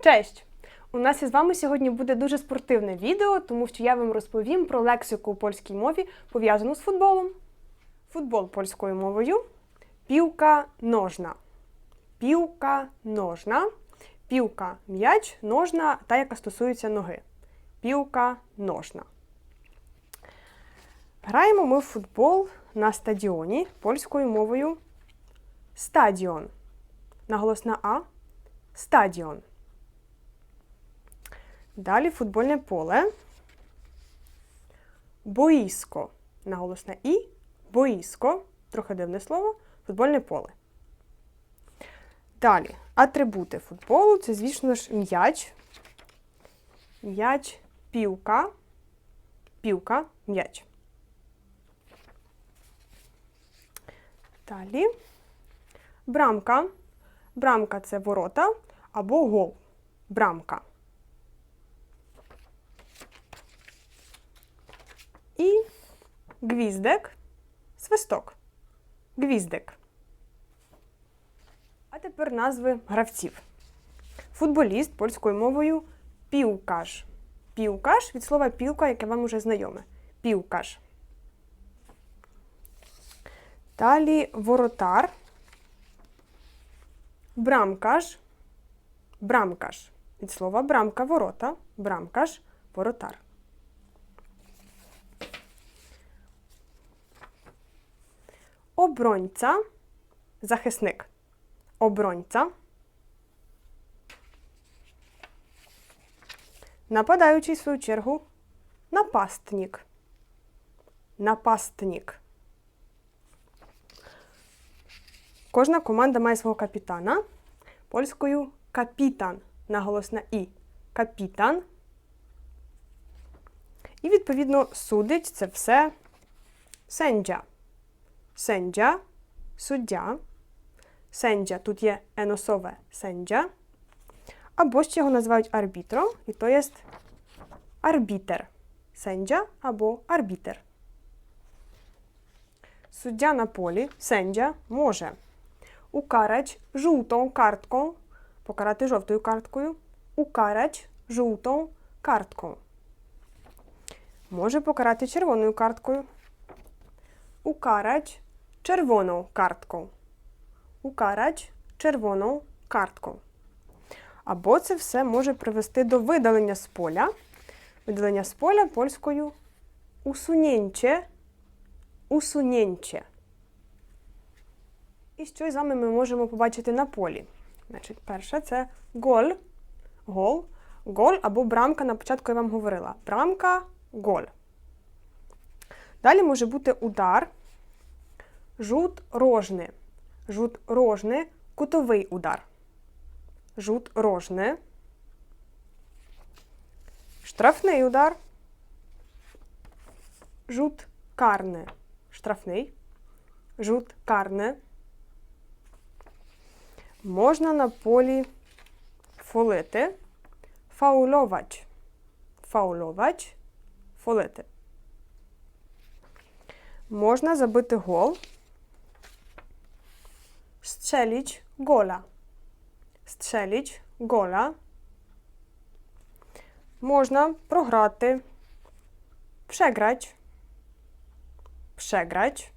Честь! У нас із вами сьогодні буде дуже спортивне відео, тому що я вам розповім про лексику у польській мові, пов'язану з футболом. Футбол польською мовою. Півка ножна. Півка ножна. Півка м'яч, ножна та, яка стосується ноги. Півка ножна. Граємо ми в футбол на стадіоні польською мовою стадіон. Наголосна А стадіон. Далі футбольне поле. Боїско. Наголосна І. Боїско. Трохи дивне слово. Футбольне поле. Далі. Атрибути футболу це, звісно ж, м'яч. М'яч, півка. Півка, м'яч. Далі. Брамка. Брамка це ворота або гол. Брамка. І гвіздек, свисток. Гвіздек. А тепер назви гравців. Футболіст польською мовою півкаш. Півкаш від слова пілка, яке вам уже знайоме. Півкаш. Далі воротар. Брамкаш. Брамкаш. Від слова брамка ворота. Брамкаш воротар. Обронця. Захисник. Обронця. Нападаючий, в свою чергу, напастник. Напастник. Кожна команда має свого капітана. Польською капітан. Наголосна І. Капітан. І, відповідно, судить це все сенджа. Сенджа, суддя. Сенджа тут є еносове сенджа. Або ще його називають арбітром, і то є арбітер. Сенджа або арбітер. Суддя на полі, сенджа, може укарać żółtą kartką, покарати жовтою карткою, укарać żółtą kartką. Може покарати червоною карткою. Укарać czerwoną kartką. Укарać червоną карткою. Або це все може привести до видалення з поля. Видалення з поля польською усунєнче. Усунєнче. І що з вами ми можемо побачити на полі? Значить, перше це голь, гол, гол або брамка. На початку я вам говорила. Брамка, голь. Далі може бути удар, жут рожни. Жут рожни кутовий удар. Жут рожни. Штрафний удар. Жут карне. Штрафний. Жут карне. Можна на полі фолити, фауловач. Фауловач, фолити. Можна забити гол. Strzelić gola. Strzelić gola. Можна програти. Przegrać. Przegrać.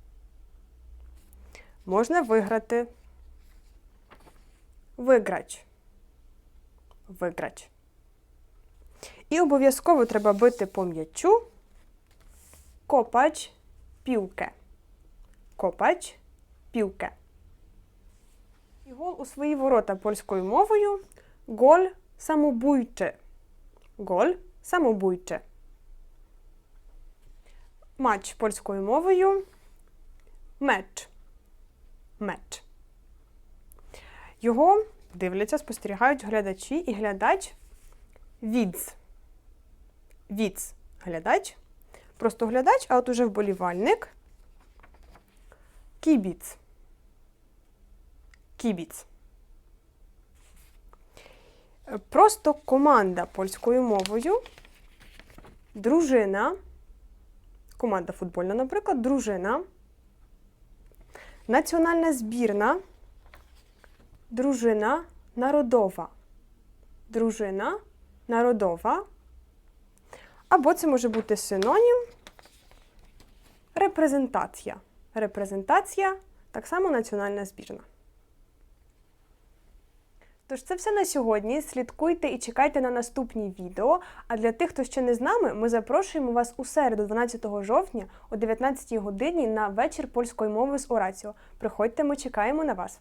Можна виграти. Виграч. Виграч. І обов'язково треба бити по м'ячу. Копач пілке. Копач пілке. Гол у свої ворота польською мовою. Голь самобуйче. Голь самобуйче. Матч польською мовою. Меч. Меч. Його дивляться, спостерігають глядачі і глядач відз. Відз глядач. Просто глядач, а от уже вболівальник. Кібіц. Кібіц. Просто команда польською мовою. Дружина. Команда футбольна, наприклад, дружина. Національна збірна. Дружина народова. дружина, народова. Або це може бути синонім репрезентація. Репрезентація так само національна збірна. Тож це все на сьогодні. Слідкуйте і чекайте на наступні відео. А для тих, хто ще не з нами, ми запрошуємо вас у середу, 12 жовтня о 19 годині на вечір польської мови з Ораціо. Приходьте, ми чекаємо на вас.